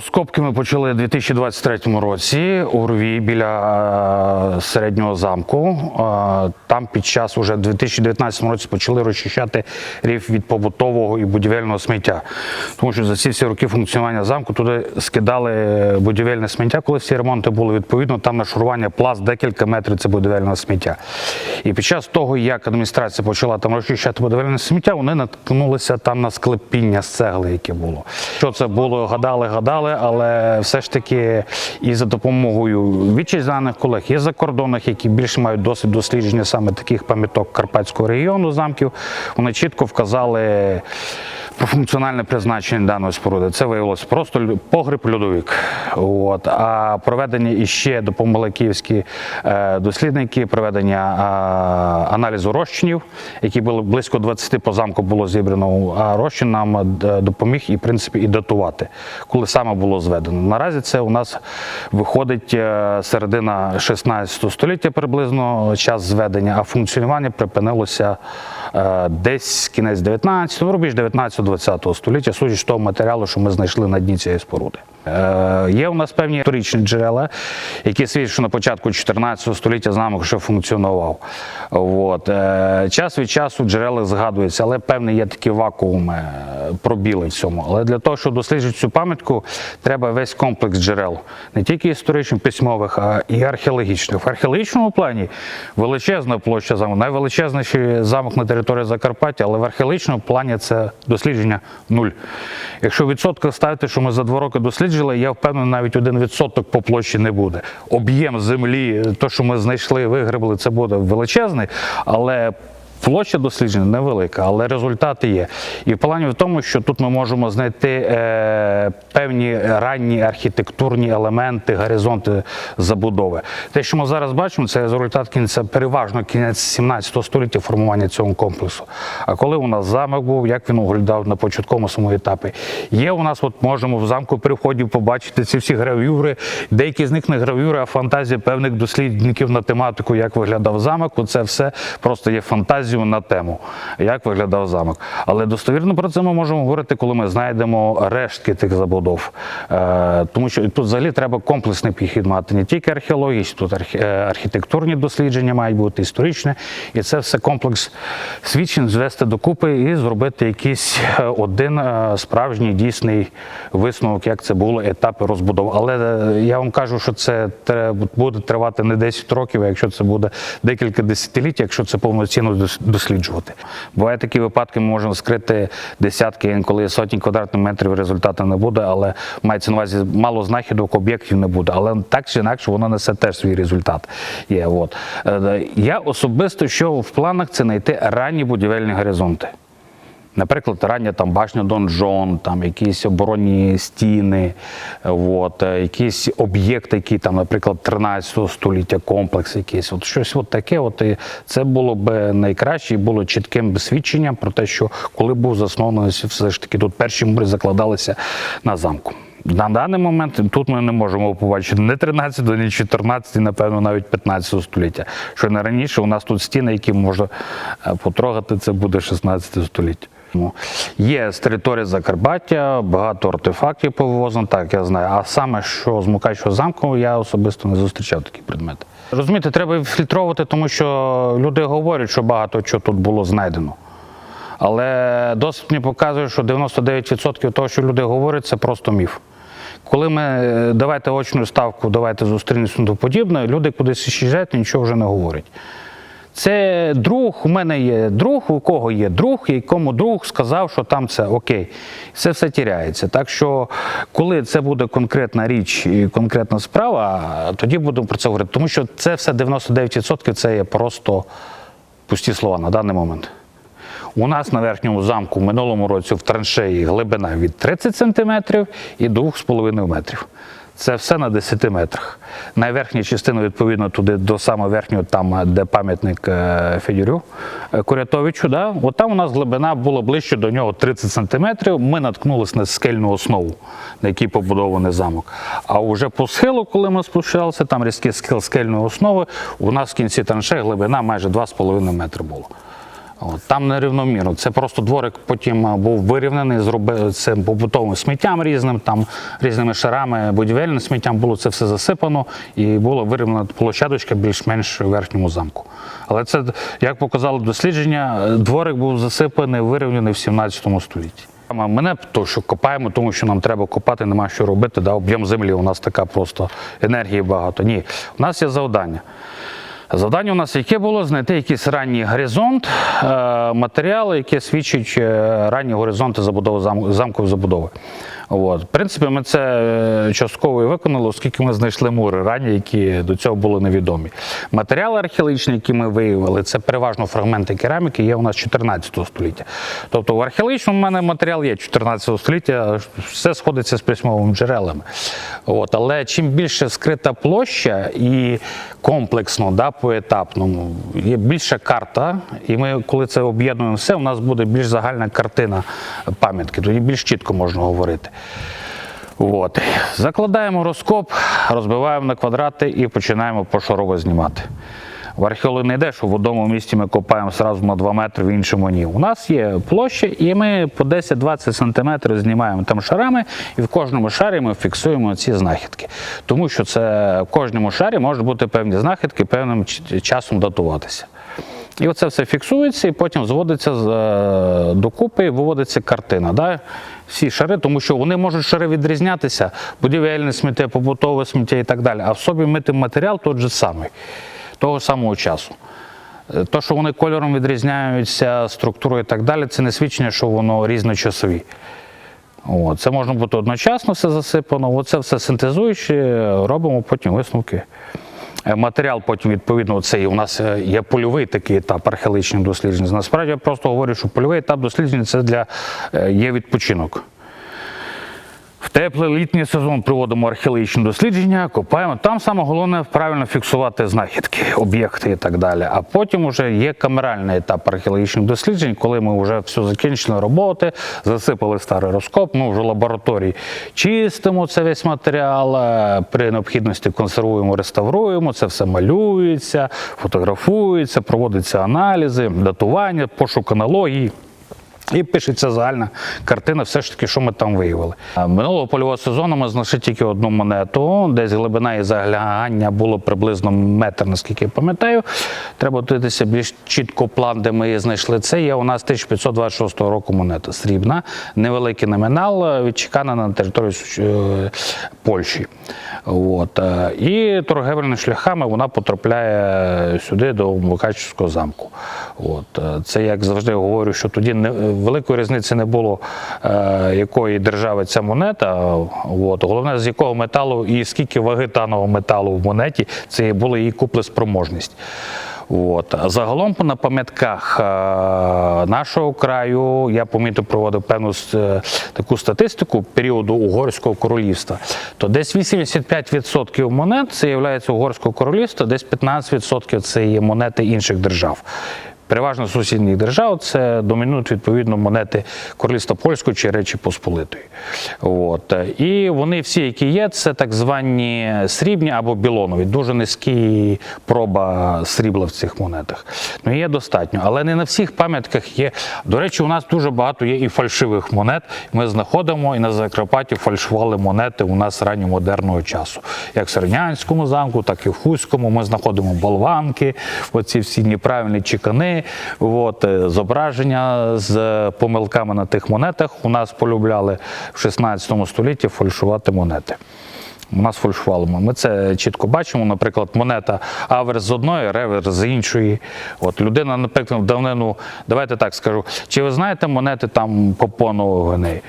Розкопки ми почали у 2023 році у Рві біля е, середнього замку. Е, Там під час уже 2019 році почали розчищати рів від побутового і будівельного сміття. Тому що за ці всі роки функціонування замку туди скидали будівельне сміття, коли всі ремонти були відповідно. Там нашурування пласт декілька метрів це будівельне сміття. І під час того, як адміністрація почала там розчищати будівельне сміття, вони наткнулися там на склепіння з цегли, яке було. Що це було, гадали, гадали, але все ж таки і за допомогою вітчизняних колег і закордонних, які більше мають досвід дослідження саме таких пам'яток Карпатського регіону замків, вони чітко вказали функціональне призначення даної споруди. Це виявилося просто погріб льодовик. От. А проведені іще допомогли київські е, дослідники, проведення аналізу розчинів, які були близько 20 по замку було зібрано. А розчин нам е, допоміг і в принципі і датувати, коли саме було зведено. Наразі це у нас виходить е, середина 16 століття приблизно час зведення, а функціонування припинилося десь кінець 19, ну, рубіж 19-го. ХХ століття, судячи з того матеріалу, що ми знайшли на дні цієї споруди. Е, Є у нас певні історичні джерела, які свідчать, що на початку 14 століття замок ще функціонував. От. е, Час від часу джерела згадуються, але певні є такі вакууми, е, пробіли в цьому. Але для того, щоб досліджувати цю пам'ятку, треба весь комплекс джерел, не тільки історичних, письмових, а і археологічних. В археологічному плані величезна площа замку, найвеличезніший замок на території Закарпаття, але в археологічному плані це дослідження нуль. Якщо в відсотках ставити, що ми за два роки досліджували, я впевнений, навіть один відсоток по площі не буде. Об'єм землі, то, що ми знайшли, вигребли, це буде величезний, але Площа дослідження невелика, але результати є. І в плані в тому, що тут ми можемо знайти е, певні ранні архітектурні елементи, горизонти забудови. Те, що ми зараз бачимо, це результат кінця, переважно кінець 17 століття формування цього комплексу. А коли у нас замок був, як він виглядав на початковому своєму етапі, є у нас, от можемо в замку при вході побачити ці всі гравюри. Деякі з них не гравюри, а фантазія певних дослідників на тематику, як виглядав замок. Це все просто є фантазією на тему, як виглядав замок. Але достовірно про це ми можемо говорити, коли ми знайдемо рештки тих забудов. Е, тому що тут взагалі треба комплексний підхід мати не тільки археологічні, тут е, архітектурні дослідження мають бути історичне, і це все комплекс свідчень звести докупи і зробити якийсь е, один справжній дійсний висновок, як це було етапи розбудови. Але я вам кажу, що це буде тривати не 10 років, а якщо це буде декілька десятиліть, якщо це повноцінно досліджувати. Буває такі випадки, ми можемо скрити десятки, інколи сотні квадратних метрів результату не буде, але мається на увазі мало знахідок, об'єктів не буде. Але так чи інакше воно несе теж свій результат. Є, от. Е, Я особисто, що в планах це знайти ранні будівельні горизонти. Наприклад, рання там башня Донжон, там якісь оборонні стіни, от, е, якісь об'єкти, які там, наприклад, 13 століття комплекс, якийсь, от щось от таке. От, і це було б найкраще і було чітким свідченням про те, що коли був заснований, все ж таки тут перші мури закладалися на замку. На даний момент тут ми не можемо побачити не 13, ні 14, напевно, навіть 15 століття. Що не раніше у нас тут стіни, які можна е, потрогати, це буде 16 століття. Є з території Закарпаття, багато артефактів повивозено, так я знаю. А саме що з Мукачого замку, я особисто не зустрічав такі предмети. Розумієте, треба фільтровувати, тому що люди говорять, що багато чого тут було знайдено. Але досвід мені показує, що 99% того, що люди говорять, це просто міф. Коли ми е, давайте очну ставку, давайте зустрінемося тому подібне, люди кудись їжджають, нічого вже не говорять. Це друг, у мене є друг, у кого є друг, якому друг сказав, що там це окей. Це все тіряється. Так що, коли це буде конкретна річ і конкретна справа, тоді будемо про це говорити. Тому що це все 99% це є просто пусті слова на даний момент. У нас на верхньому замку в минулому році в траншеї глибина від 30 см і 2,5 метрів. Це все на 10 метрах. Найверхня частина, відповідно, туди до самого верхнього, там, де пам'ятник е, Федорю е, Курятовичу, да? от там у нас глибина була ближче до нього 30 сантиметрів. Ми наткнулися на скельну основу, на якій побудований замок. А вже по схилу, коли ми спускалися, там різкий схил скельної основи, у нас в кінці траншеї глибина майже 2,5 метри було. Там нерівномірно. Це просто дворик потім був вирівнений, зробив це побутовим сміттям різним, там різними шарами, будівельним сміттям було це все засипано і була вирівнена площадочка більш-менш в верхньому замку. Але це, як показало дослідження, дворик був засипаний, вирівняний в 17 столітті. Мене то, що копаємо, тому що нам треба копати, нема що робити. Да? Об'єм землі у нас така просто енергії багато. Ні, у нас є завдання. Завдання у нас яке було знайти якийсь ранній горизонт, е, матеріали, які свідчать е, ранні горизонти забудови зам- замкової забудови. От. В принципі, ми це е, частково і виконали, оскільки ми знайшли мури ранні, які до цього були невідомі. Матеріали археологічні, які ми виявили, це переважно фрагменти кераміки, є у нас 14 століття. Тобто в археологічному в мене матеріал є 14 століття, все сходиться з письмовими джерелами. От. Але чим більше скрита площа і комплексно, да, поетапному, є більша карта, і ми, коли це об'єднуємо все, у нас буде більш загальна картина пам'ятки, тоді більш чітко можна говорити. От. Закладаємо розкоп, розбиваємо на квадрати і починаємо пошарово знімати. В археології не йде, що в одному місці ми копаємо сразу на 2 метри, в іншому ні. У нас є площа, і ми по 10-20 сантиметрів знімаємо там шарами, і в кожному шарі ми фіксуємо ці знахідки. Тому що це в кожному шарі можуть бути певні знахідки, певним часом датуватися. І оце все фіксується, і потім зводиться е, докупи виводиться картина. Да? Всі шари, тому що вони можуть шари відрізнятися, будівельне сміття, побутове сміття і так далі. А в собі мити матеріал той же самий, того самого часу. Е, То, що вони кольором відрізняються, структурою і так далі, це не свідчення, що воно різночасові. От, це можна бути одночасно все засипано. Оце все синтезуючи, робимо потім висновки. Е, Матеріал потім, відповідно, цей у нас е, є польовий такий етап археологічних досліджень. Насправді я просто говорю, що польовий етап досліджень це для е, є відпочинок. Теплий літній сезон проводимо археологічні дослідження, копаємо. Там саме головне правильно фіксувати знахідки, об'єкти і так далі. А потім вже є камеральний етап археологічних досліджень, коли ми вже все закінчили роботи, засипали старий розкоп. Ми вже в лабораторії чистимо це весь матеріал, е, при необхідності консервуємо, реставруємо, це все малюється, фотографується, проводяться аналізи, датування, пошук аналогії. І пишеться загальна картина, все ж таки, що ми там виявили. Минулого польового сезону ми знайшли тільки одну монету, десь глибина і загляння було приблизно метр, наскільки я пам'ятаю. Треба дивитися більш чітко план, де ми її знайшли. Це є у нас 1526 року монета срібна, невеликий номінал, е, відчекана на території е, Польщі. От. е, І торгівельними шляхами вона потрапляє сюди до Мукачівського замку. От. е, Це як завжди говорю, що тоді не, великої різниці не було, е, якої держави ця монета. От. Головне, з якого металу і скільки ваги даного металу в монеті, це була її куплеспроможність. От. Загалом на пам'ятках е, нашого краю я помітив, проводив певну е, таку статистику періоду Угорського королівства. То десь 85% монет це є Угорського королівства, десь 15% це є монети інших держав. Переважно сусідніх держав це домінують відповідно монети Королівства Польського чи Речі Посполитої. От. І вони всі, які є, це так звані срібні або білонові. Дуже низькі проба срібла в цих монетах. Ну, є достатньо, але не на всіх пам'ятках є. До речі, у нас дуже багато є і фальшивих монет. Ми знаходимо і на Закарпатті фальшували монети у нас ранньомодерного часу. Як в Сернянському замку, так і в Хуському. Ми знаходимо болванки, оці всі неправильні чекани, от, е, зображення з помилками на тих монетах. У нас полюбляли в 16 столітті фальшувати монети. У нас фальшували. Ми це чітко бачимо. Наприклад, монета аверс з одної, реверс з іншої. От людина, наприклад, в давнину, давайте так скажу. Чи ви знаєте монети там Попонового гней?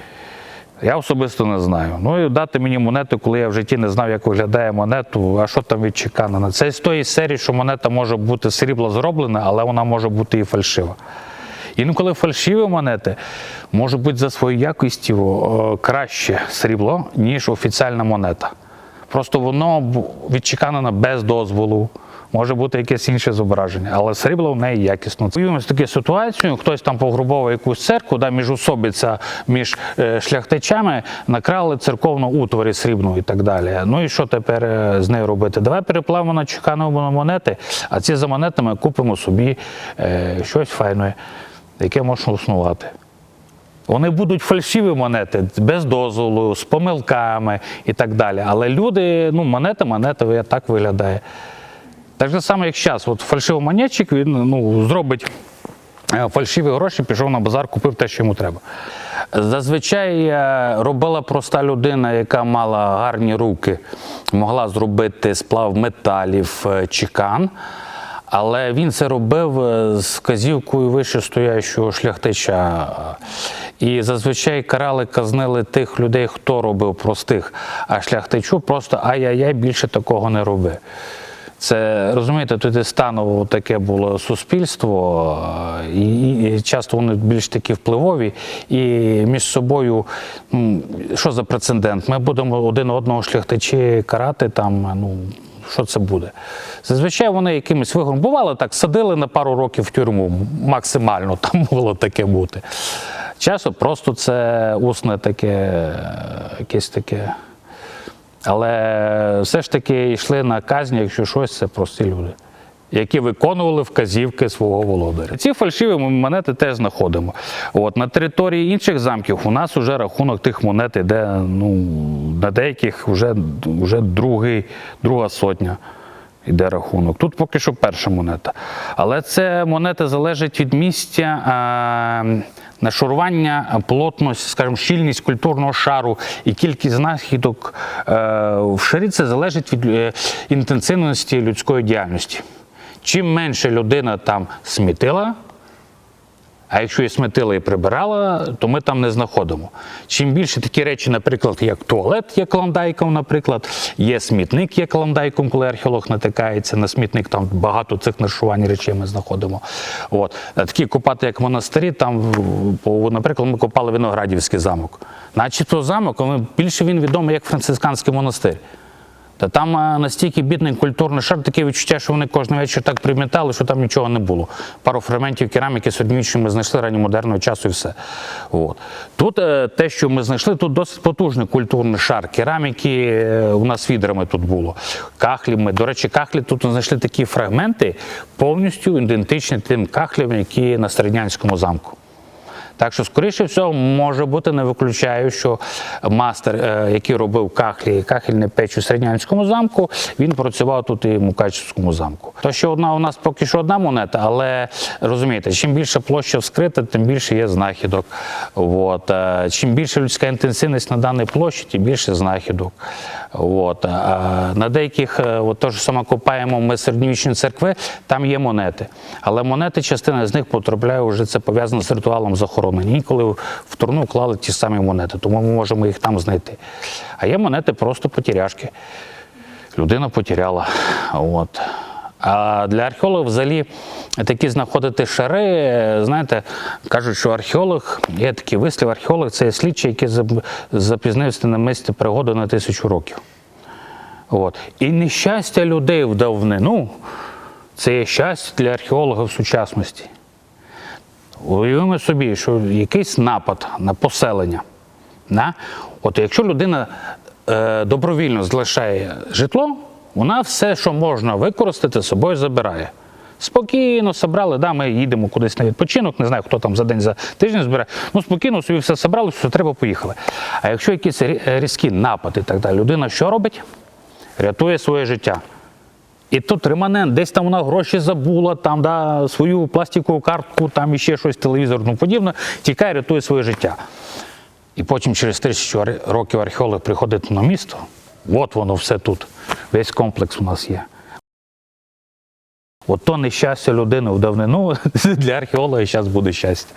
Я особисто не знаю. Ну і дати мені монету, коли я в житті не знав, як виглядає монету, а що там відчеканено. Це з тої серії, що монета може бути срібла зроблена, але вона може бути і фальшива. Інколи фальшиві монети можуть бути за своєю якістю краще срібло, ніж офіціальна монета. Просто воно відчеканено без дозволу. Може бути якесь інше зображення, але срібло в неї якісно. Уявимо таку ситуацію, хтось там погрубовує якусь церкву, да, міжусобиця між е, шляхтичами, накрали церковну утворі срібну і так далі. Ну і що тепер е, з нею робити? Давай переплавимо на чеканові монети, а ці за монетами купимо собі е, щось файне. яке можна існувати. Вони будуть фальшиві монети без дозволу, з помилками і так далі. Але люди, ну, монета, монета так виглядає. Так же саме, як зараз. От фальшивий монетчик, він ну, зробить е, фальшиві гроші, пішов на базар, купив те, що йому треба. Зазвичай е, робила проста людина, яка мала гарні руки, могла зробити сплав металів, е, чекан. Але він це робив з вказівкою вищестоящого шляхтича. І зазвичай карали, казнили тих людей, хто робив простих, а шляхтичу просто ай-яй-яй більше такого не роби. Це розумієте, тоді станово таке було суспільство, е, і, часто вони більш такі впливові, і між собою, що за прецедент? Ми будемо один одного шляхтичі карати там. Ну що це буде? Зазвичай вони якимось вигором бувало так, садили на пару років в тюрму, максимально там могло таке бути. Часом просто це усне таке, е, якесь таке. Але все ж таки йшли на казні, якщо щось, це прості люди, які виконували вказівки свого володаря. Ці фальшиві монети теж знаходимо. От, на території інших замків у нас вже рахунок тих монет іде ну, на деяких вже, вже другий, друга сотня. Іде рахунок. Тут поки що перша монета. Але це монета залежить від місця а, нашарування, плотність, скажімо, щільність культурного шару і кількість знахідок е, в шарі це залежить від е, інтенсивності людської діяльності. Чим менше людина там смітила, а якщо і сметила і прибирала, то ми там не знаходимо. Чим більше такі речі, наприклад, як туалет є клондайком, наприклад, є смітник є клондайком, коли археолог натикається на смітник, там багато цих нашувань речей ми знаходимо. От. Такі копати, як монастирі, там, наприклад, ми копали Виноградівський замок. Начебто замок, більше він відомий як францисканський монастир. Та там настільки бідний культурний шар, таке відчуття, що вони кожен вечір так примітали, що там нічого не було. Пару фрагментів кераміки середньовічної ми знайшли ранньомодерного часу і все. От. Тут е, те, що ми знайшли, тут досить потужний культурний шар. Кераміки е, у нас відрами тут було. Кахлі ми. До речі, кахлі тут знайшли такі фрагменти, повністю ідентичні тим кахлям, які на Середнянському замку. Так що, скоріше всього, може бути, не виключаю, що мастер, е, який робив кахлі кахельне печ у Середнянському замку, він працював тут і в Мукачівському замку. То що одна у нас поки що одна монета, але розумієте, чим більше площа вскрита, тим більше є знахідок. От. е, Чим більше людська інтенсивність на даній площі, тим більше знахідок. От. На деяких, е, от то ж саме копаємо ми середньовічні церкви, там є монети. Але монети, частина з них потрапляє вже це пов'язано з ритуалом захоронення. Інколи в турну клали ті самі монети, тому ми можемо їх там знайти. А є монети просто потеряшки. Людина потеряла. От. А для археологів взагалі такі знаходити шари, знаєте, кажуть, що археолог, є такий вислів, археолог це є слідчий, який запізнився на місці пригоди на тисячу років. От. І нещастя людей в давнину це є щастя для археологів сучасності. Уявимо собі, що якийсь напад на поселення. Да? От якщо людина е, добровільно залишає житло, вона все, що можна використати, з собою забирає. Спокійно собрали, да, ми їдемо кудись на відпочинок, не знаю, хто там за день, за тиждень збирає. Ну, спокійно собі все собрали, все треба, поїхали. А якщо якісь різкі напади і так далі, людина що робить? Рятує своє життя. І тут реманент, десь там вона гроші забула, там да, свою пластикову картку, там іще щось, телевізор, ну подібне, тікає, рятує своє життя. І потім через тисячу років археолог приходить на місто, от воно все тут, весь комплекс у нас є. От то нещастя людини в давнину для археолога зараз буде щастя.